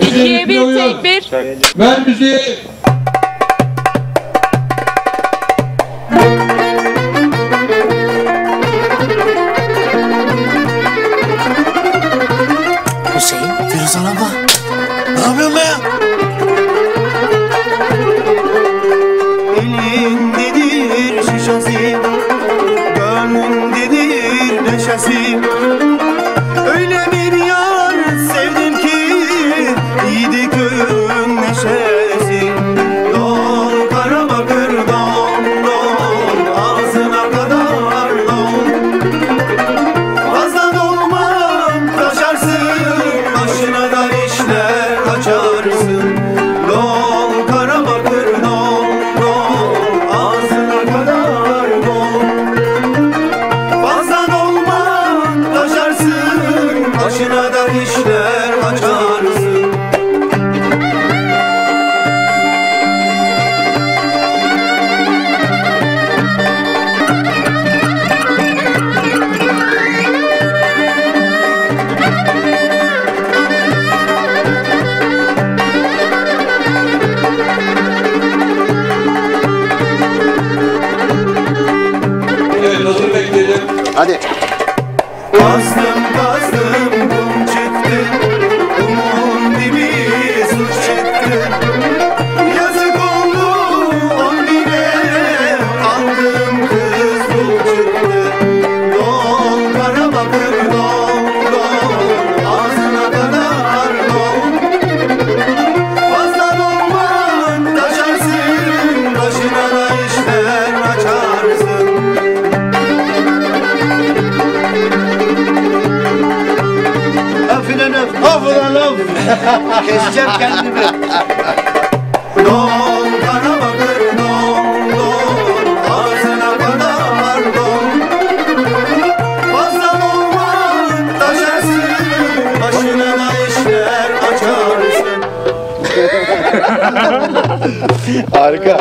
İkiye bir tekbir. Ver müziği. Hüseyin, Firuzan abla. Hadi. Bastım bastım. bulalım. Keseceğim kendimi. Don kara bakır don don ağzına kadar don. Fazla dolman taşarsın başına da işler açarsın. Harika.